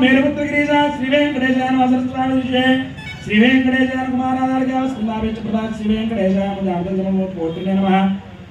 మేలుపుత్రగిరీశ శ్రీ వెంకటేశ్వర వసరస్వామి విషయ శ్రీ ప్రధాన శ్రీ వెంకటేశ్వర జాతము నమ.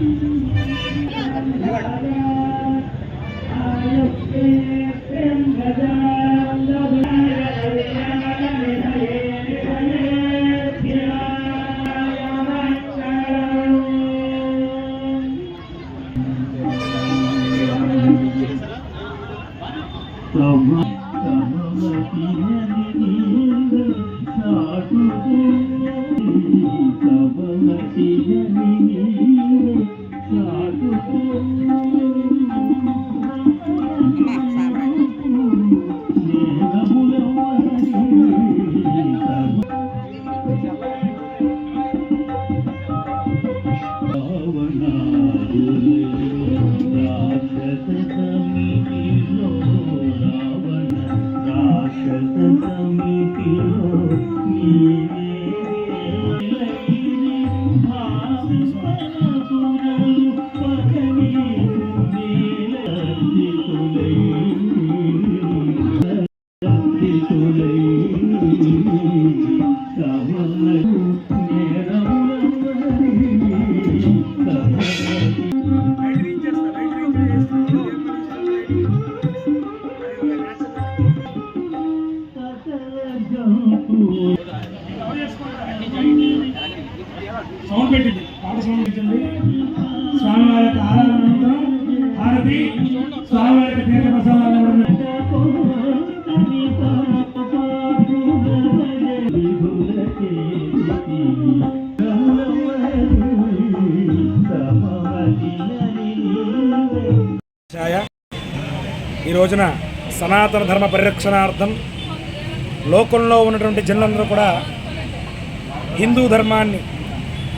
అదే సౌండ్ పెట్టింది పెట్టింది స్వామివారి యొక్క ఆరాధన హారతి స్వామివారి యొక్క తీర్థ ప్రసాదాలు ఈ రోజున సనాతన ధర్మ పరిరక్షణార్థం లోకంలో ఉన్నటువంటి జనులందరూ కూడా హిందూ ధర్మాన్ని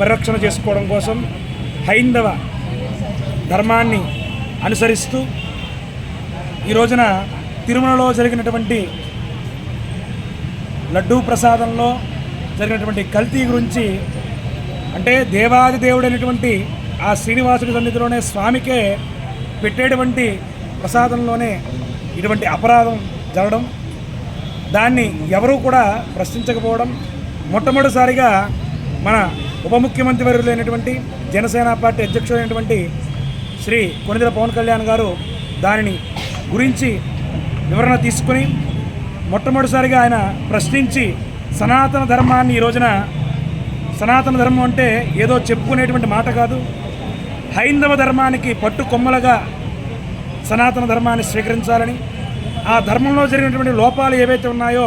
పరిరక్షణ చేసుకోవడం కోసం హైందవ ధర్మాన్ని అనుసరిస్తూ ఈ రోజున తిరుమలలో జరిగినటువంటి లడ్డూ ప్రసాదంలో జరిగినటువంటి కల్తీ గురించి అంటే దేవాది దేవుడైనటువంటి ఆ శ్రీనివాసుడి సన్నిధిలోనే స్వామికే పెట్టేటువంటి ప్రసాదంలోనే ఇటువంటి అపరాధం జరగడం దాన్ని ఎవరూ కూడా ప్రశ్నించకపోవడం మొట్టమొదటిసారిగా మన ఉప ముఖ్యమంత్రి వర్యులైనటువంటి జనసేన పార్టీ అధ్యక్షుడైనటువంటి శ్రీ కొనిదెల పవన్ కళ్యాణ్ గారు దానిని గురించి వివరణ తీసుకుని మొట్టమొదటిసారిగా ఆయన ప్రశ్నించి సనాతన ధర్మాన్ని ఈ రోజున సనాతన ధర్మం అంటే ఏదో చెప్పుకునేటువంటి మాట కాదు. హైందవ ధర్మానికి పట్టు కొమ్మలుగా సనాతన ధర్మాన్ని స్వీకరించాలని ఆ ధర్మంలో జరిగినటువంటి లోపాలు ఏవైతే ఉన్నాయో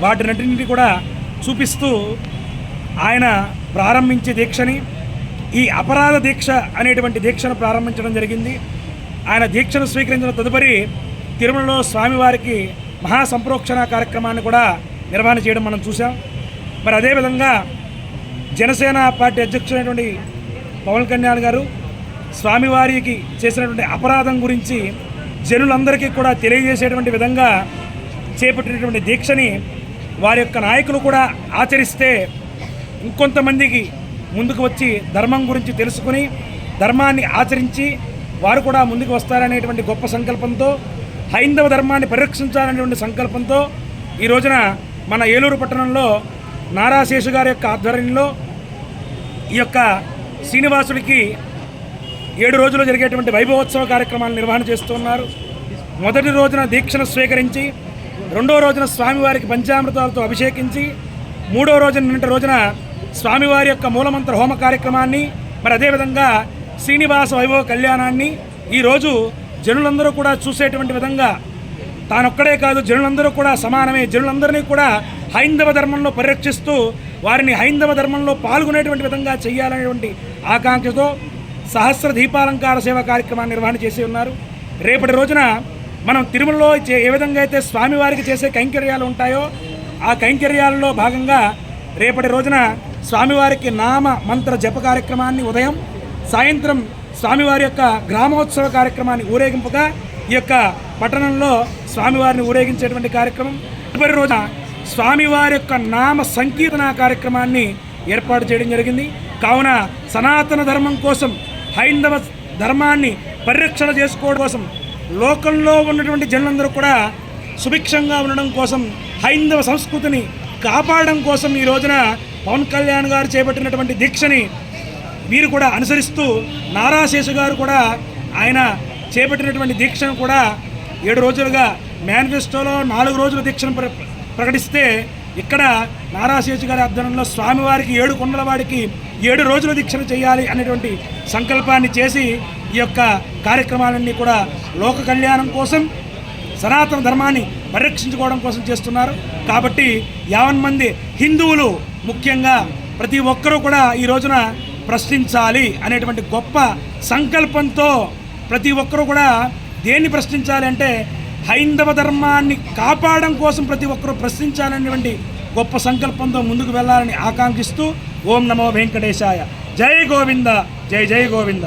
వాటినన్నింటినీ కూడా చూపిస్తూ ఆయన ప్రారంభించే దీక్షని ఈ అపరాధ దీక్ష అనేటువంటి దీక్షను ప్రారంభించడం జరిగింది. ఆయన దీక్షను స్వీకరించిన తదుపరి తిరుమలలో స్వామివారికి మహాసంప్రోక్షణ కార్యక్రమాన్ని కూడా నిర్వహణ చేయడం మనం చూసాం మరి అదేవిధంగా జనసేన పార్టీ అధ్యక్షుడైనటువంటి పవన్ కళ్యాణ్ గారు స్వామివారికి చేసినటువంటి అపరాధం గురించి జనులందరికీ కూడా తెలియజేసేటువంటి విధంగా చేపట్టినటువంటి దీక్షని వారి యొక్క నాయకులు కూడా ఆచరిస్తే ఇంకొంతమందికి ముందుకు వచ్చి ధర్మం గురించి తెలుసుకుని ధర్మాన్ని ఆచరించి వారు కూడా ముందుకు వస్తారనేటువంటి గొప్ప సంకల్పంతో హైందవ ధర్మాన్ని పరిరక్షించాలనేటువంటి సంకల్పంతో ఈ రోజున మన ఏలూరు పట్టణంలో నారాశేషు గారి యొక్క ఆధ్వర్యంలో ఈ యొక్క శ్రీనివాసుడికి ఏడు రోజులు జరిగేటువంటి వైభవోత్సవ కార్యక్రమాలు నిర్వహణ చేస్తున్నారు మొదటి రోజున దీక్షను స్వీకరించి రెండో రోజున స్వామివారికి పంచామృతాలతో అభిషేకించి మూడో రోజున నిన్నటి రోజున స్వామివారి యొక్క మూలమంత్ర హోమ కార్యక్రమాన్ని మరి అదేవిధంగా శ్రీనివాస వైభవ కళ్యాణాన్ని ఈరోజు జనులందరూ కూడా చూసేటువంటి విధంగా తానొక్కడే కాదు జనులందరూ కూడా సమానమే. జనులందరినీ కూడా హైందవ ధర్మంలో పరిరక్షిస్తూ వారిని హైందవ ధర్మంలో పాల్గొనేటువంటి విధంగా చేయాలనేటువంటి ఆకాంక్షతో సహస్ర దీపాలంకార సేవ కార్యక్రమాన్ని నిర్వహణ చేసి ఉన్నారు. రేపటి రోజున మనం తిరుమలలో ఏ విధంగా అయితే స్వామివారికి చేసే కైంకర్యాలు ఉంటాయో ఆ కైంకర్యాలలో భాగంగా రేపటి రోజున స్వామివారికి నామ మంత్ర జప కార్యక్రమాన్ని ఉదయం సాయంత్రం స్వామివారి యొక్క గ్రామోత్సవ కార్యక్రమాన్ని ఊరేగింపుగా ఈ యొక్క పట్టణంలో స్వామివారిని ఊరేగించేటువంటి కార్యక్రమం. తదుపరి రోజున స్వామివారి యొక్క నామ సంకీర్తన కార్యక్రమాన్ని ఏర్పాటు చేయడం జరిగింది. కావున సనాతన ధర్మం కోసం హైందవ ధర్మాన్ని పరిరక్షణ చేసుకోవడం కోసం లోకంలో ఉన్నటువంటి జనులందరూ కూడా సుభిక్షంగా ఉండడం కోసం హైందవ సంస్కృతిని కాపాడడం కోసం ఈ రోజున పవన్ కళ్యాణ్ గారు చేపట్టినటువంటి దీక్షని మీరు కూడా అనుసరిస్తూ నారాశేషు గారు కూడా ఆయన చేపట్టినటువంటి దీక్షను కూడా ఏడు రోజులుగా మేనిఫెస్టోలో నాలుగు రోజుల దీక్షను ప్ర ప్రకటిస్తే ఇక్కడ నారాశేషు గారి ఆధ్వర్యంలో స్వామివారికి ఏడు కొండల వాడికి ఏడు రోజుల దీక్షను చేయాలి అనేటువంటి సంకల్పాన్ని చేసి ఈ యొక్క కార్యక్రమాలన్నీ కూడా లోక కళ్యాణం కోసం సనాతన ధర్మాన్ని పరిరక్షించుకోవడం కోసం చేస్తున్నారు. కాబట్టి యావన్ మంది హిందువులు ముఖ్యంగా ప్రతి ఒక్కరూ కూడా ఈ రోజున ప్రశ్నించాలి అనేటువంటి గొప్ప సంకల్పంతో ప్రతి ఒక్కరూ కూడా దేన్ని ప్రశ్నించాలి అంటే హైందవ ధర్మాన్ని కాపాడడం కోసం ప్రతి ఒక్కరూ ప్రశ్నించాలనేటువంటి గొప్ప సంకల్పంతో ముందుకు వెళ్ళాలని ఆకాంక్షిస్తూ ఓం నమో వెంకటేశాయ. జై గోవింద జై జై గోవింద.